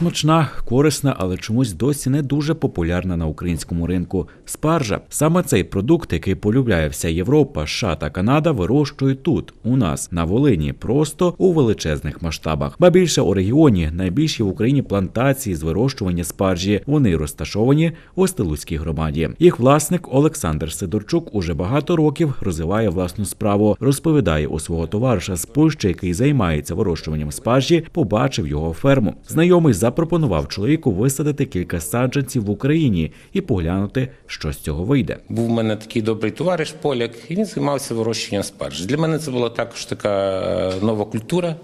Смачна, корисна, але чомусь досі не дуже популярна на українському ринку. Спаржа саме цей продукт, який полюбляє вся Європа, США та Канада, вирощують тут, у нас на Волині, просто у величезних масштабах. Ба більше у регіоні найбільші в Україні плантації з вирощування спаржі. Вони розташовані у Стелуцькій громаді. Їх власник Олександр Сидорчук уже багато років розвиває власну справу. Розповідає у свого товариша з Польщі, який займається вирощуванням спаржі, побачив його ферму. Знайомий запропонував чоловіку висадити кілька саджанців в Україні і поглянути, що з цього вийде. Був у мене такий добрий товариш поляк, і він займався вирощенням спаржі. Для мене це була також така е, нова культура,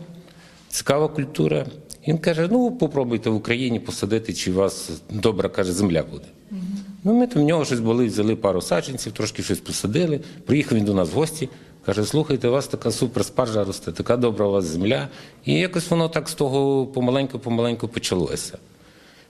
цікава культура. Він каже: ну попробуйте в Україні посадити, чи у вас добра каже, земля буде. Ну, ми там в нього щось були, взяли пару саджанців, трошки щось посадили. Приїхав він до нас в гості. Каже, слухайте, у вас така супер спаржа росте, така добра у вас земля. І якось воно так з того помаленьку-помаленьку почалося.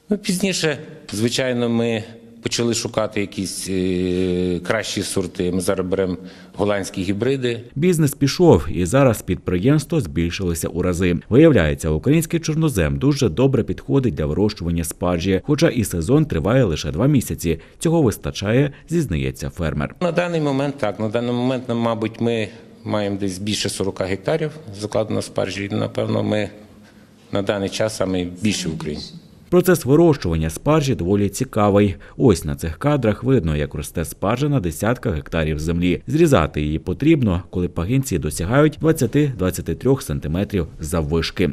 Ну, пізніше, звичайно, ми почали шукати якісь е, кращі сорти. Ми зараз беремо голландські гібриди. Бізнес пішов, і зараз підприємство збільшилося у рази. Виявляється, український чорнозем дуже добре підходить для вирощування спаржі, хоча і сезон триває лише два місяці. Цього вистачає, зізнається фермер. На даний момент так. На даний момент, мабуть, ми маємо десь більше 40 гектарів закладено спаржі. Напевно, ми на даний час саме більше в Україні. Процес вирощування спаржі доволі цікавий. Ось на цих кадрах видно, як росте спаржа на десятках гектарів землі. Зрізати її потрібно, коли пагінці досягають 20-23 сантиметрів заввишки.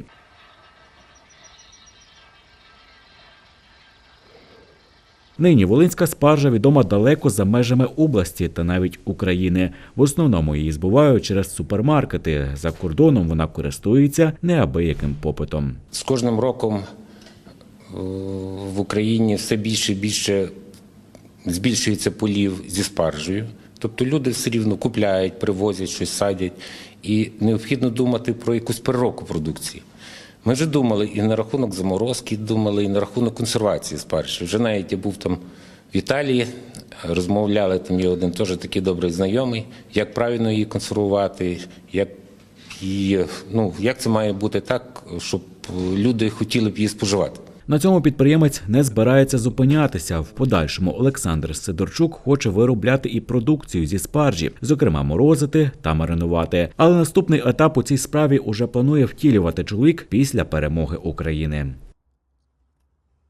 Нині волинська спаржа відома далеко за межами області та навіть України. В основному її збувають через супермаркети. За кордоном вона користується неабияким попитом. З кожним роком в Україні все більше і більше збільшується полів зі спаржею. Тобто люди все рівно купляють, привозять щось, садять. І необхідно думати про якусь переробку продукції. Ми вже думали і на рахунок заморозки, думали, і на рахунок консервації спаржі. Вже навіть я був там в Італії, розмовляли, там є один теж такий добрий знайомий, як правильно її консервувати, як, її, ну, як це має бути так, щоб люди хотіли б її споживати. На цьому підприємець не збирається зупинятися. В подальшому Олександр Сидорчук хоче виробляти і продукцію зі спаржі, зокрема морозити та маринувати. Але наступний етап у цій справі уже планує втілювати чоловік після перемоги України.